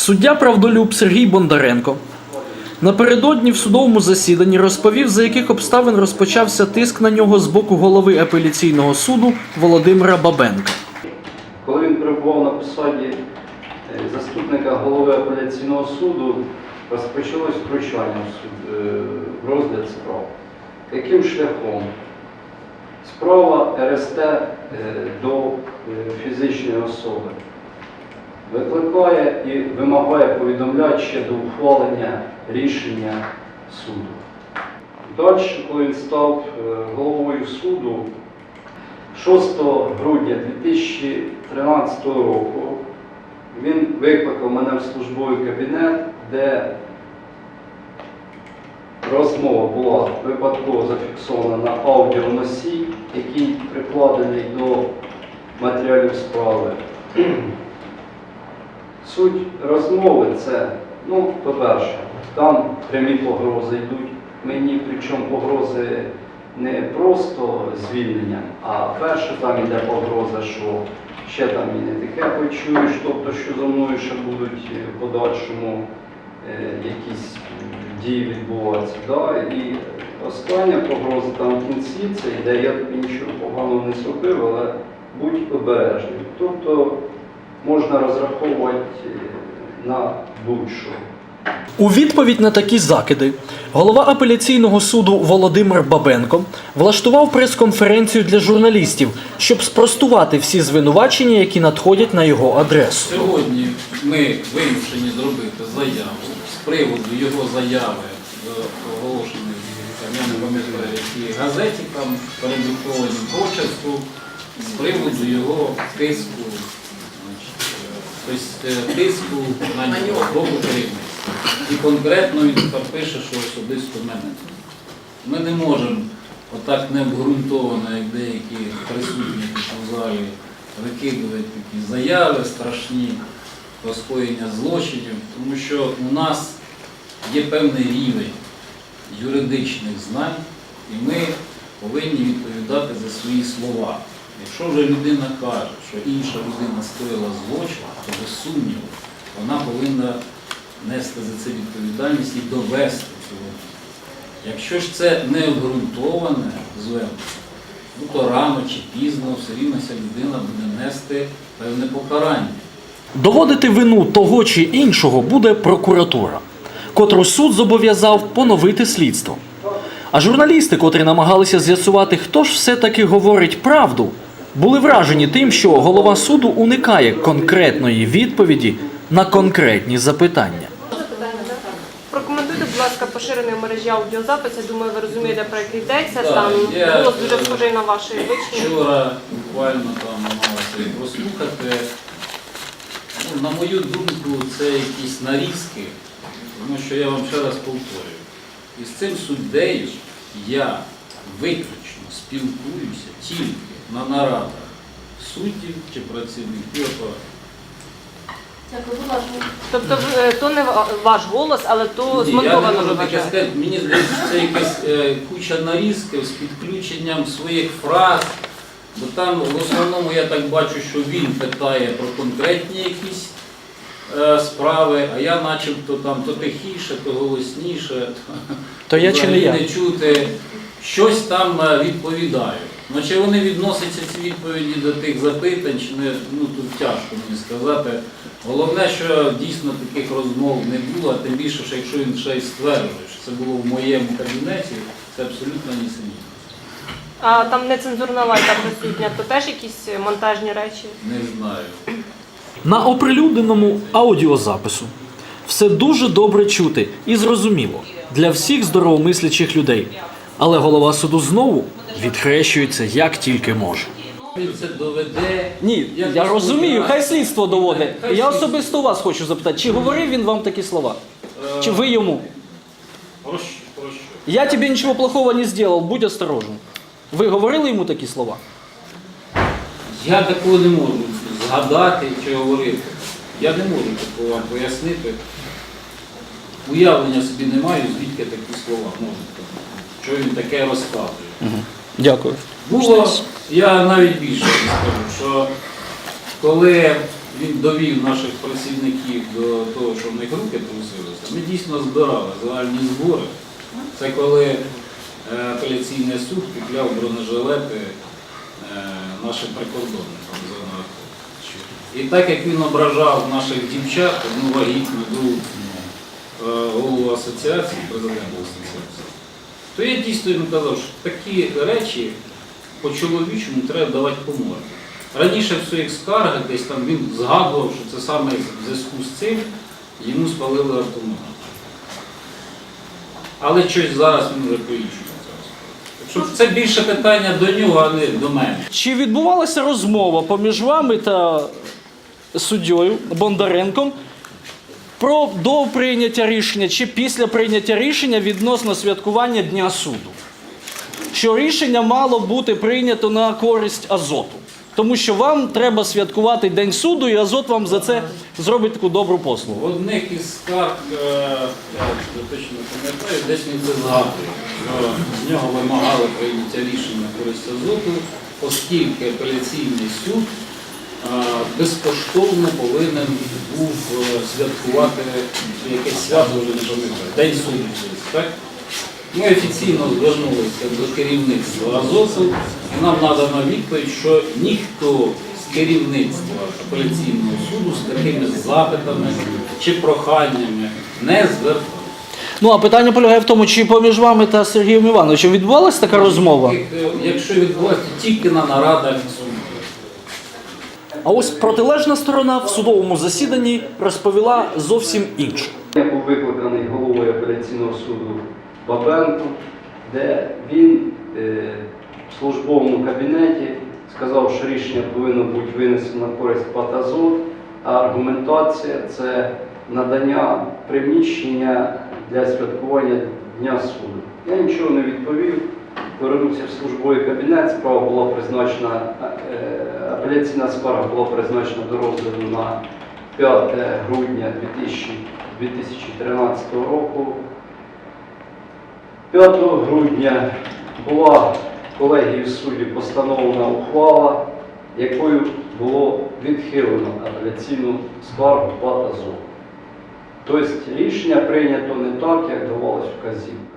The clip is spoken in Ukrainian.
Суддя правдолюб Сергій Бондаренко напередодні в судовому засіданні розповів, за яких обставин розпочався тиск на нього з боку голови апеляційного суду Володимира Бабенка. Коли він перебував на посаді е, заступника голови апеляційного суду, розпочалось втручання в, е, розгляд справ. Яким шляхом? Справа РСТ е, до фізичної особи викликає і вимагає повідомляти ще до ухвалення рішення суду. Далі, коли він став е, головою суду, 6 грудня 2013 року він викликав мене в службовий кабінет, де розмова була випадково зафіксована на аудіоносій, який прикладений до матеріалів справи. Суть розмови це, ну, по-перше, там прямі погрози йдуть мені, причому погрози не просто звільнення, а перше там йде погроза, що ще там і не таке почуєш, тобто що за мною ще будуть е, в подальшому е, якісь дії відбуватися. Да? І остання погроза там в кінці, це йде, я тобі нічого поганого не зробив, але будь обережним. Тобто можна розраховувати е, на будь-що. У відповідь на такі закиди голова апеляційного суду Володимир Бабенко влаштував прес-конференцію для журналістів, щоб спростувати всі звинувачення, які надходять на його адресу. Сьогодні ми вимушені зробити заяву з приводу його заяви в оголошених, я не пам'ятаю, якій газеті там передруковано прочерку з приводу його тиску, тобто, тиску на нього з боку керівництва. І конкретно він тепер пише, що особисто мене. Ми не можемо отак необґрунтовано, як деякі присутні у залі, викидувати такі заяви страшні про скоєння злочинів, тому що у нас є певний рівень юридичних знань, і ми повинні відповідати за свої слова. Якщо вже людина каже, що інша людина скоїла злочин, то без сумніву вона повинна нести за це відповідальність і довести цього. Якщо ж це не обґрунтоване ну то рано чи пізно все рівно ця людина буде нести певне покарання. Доводити вину того чи іншого буде прокуратура, котру суд зобов'язав поновити слідство. А журналісти, котрі намагалися з'ясувати, хто ж все-таки говорить правду, були вражені тим, що голова суду уникає конкретної відповіді на конкретні запитання. Прокоментуйте, будь ласка, поширений в мережі аудіозапис. Я думаю, ви розумієте, про який йдеться. Так, Там я- голос дуже схожий на ваш вичні. Вчора буквально там намагалася їх прослухати. Ну, на мою думку, це якісь нарізки, тому що я вам ще раз повторюю. І з цим суддею я виключно спілкуюся тільки на нарадах суддів чи працівників апарату. Дякую, будь ласка. Тобто е, то не ва- ваш голос, але то Ні, я не змонтовано можу таке вважаєте. сказати. Мені здається, це якась е, куча нарізків з підключенням своїх фраз. Бо там в основному я так бачу, що він питає про конкретні якісь е, справи, а я начебто там то тихіше, то голосніше, То я чи не я? взагалі не чути, щось там е, відповідаю. Ну, чи вони відносяться ці відповіді до тих запитань, чи не, ну тут тяжко мені сказати. Головне, що дійсно таких розмов не було, тим більше, що якщо він ще й стверджує, що це було в моєму кабінеті, це абсолютно нісенітно. А там нецензурна лайка присутня, то теж якісь монтажні речі. Не знаю. На оприлюдненому аудіозапису все дуже добре чути і зрозуміло для всіх здоровомислячих людей. Але голова суду знову відхрещується як тільки може. Він це доведе. Ні, Як я розумію, хай слідство доводить. Хай Я слідство. особисто вас хочу запитати, чи говорив він вам такі слова? Е, Чи ви йому? Про що? Я тебе нічого плохого не зробив, будь осторожен. Ви говорили йому такі слова? Я такого не можу згадати чи говорити. Я не можу такого вам пояснити. Уявлення собі не маю, звідки такі слова можуть. Що він таке розказує. Дякую. Було, я навіть більше скажу, що коли він довів наших працівників до того, що в них руки трусилися. Ми дійсно збирали загальні збори. Це коли е, апеляційний суд купляв бронежилети е, нашим прикордонникам за наркотики. І так як він ображав наших дівчат, ну вагітну другу е, голову асоціації, президента то я дійсно казав, що такі речі по-чоловічому треба давати по. Раніше в своїх скаргах десь там він згадував, що це саме в зв'язку з цим йому спалили автомат. Але щось зараз він вже по-іншому це розповідає. Так що це більше питання до нього, а не до мене. Чи відбувалася розмова поміж вами та суддєю Бондаренком про до прийняття рішення чи після прийняття рішення відносно святкування Дня суду? Що рішення мало бути прийнято на користь Азоту. Тому що вам треба святкувати День суду, і Азот вам за це зробить таку добру В послугу. одних із скарг, е, я точно пам'ятаю, десь він це згадує, що з нього вимагали прийняття рішення на користь азоту, оскільки апеляційний суд безкоштовно повинен був е, святкувати якесь свято, вже не пам'ятаю, День. Так? Ми офіційно звернулися до керівництва Азоту, і нам надана відповідь, що ніхто з керівництва апеляційного суду з такими запитами чи проханнями не звертався. Ну а питання полягає в тому, чи поміж вами та Сергієм Івановичем відбувалася така розмова? Е, Якщо відбувається тільки на нарадах суду. А ось протилежна сторона в судовому засіданні розповіла зовсім інше. Я був викликаний головою апеляційного суду Бабенко, де він е, в службовому кабінеті сказав, що рішення повинно бути винесено на користь Патазот, а аргументація це надання приміщення для святкування Дня суду. Я нічого не відповів, повернувся в службовий кабінет, справа була призначена, е, апеляційна скарга була призначена до розгляду на 5 грудня 2013 року. 5 грудня була колегією суддів постановлена ухвала, якою було відхилено апеляційну скаргу ПАТ «Азов». Тобто рішення прийнято не так, як давалось вказівка.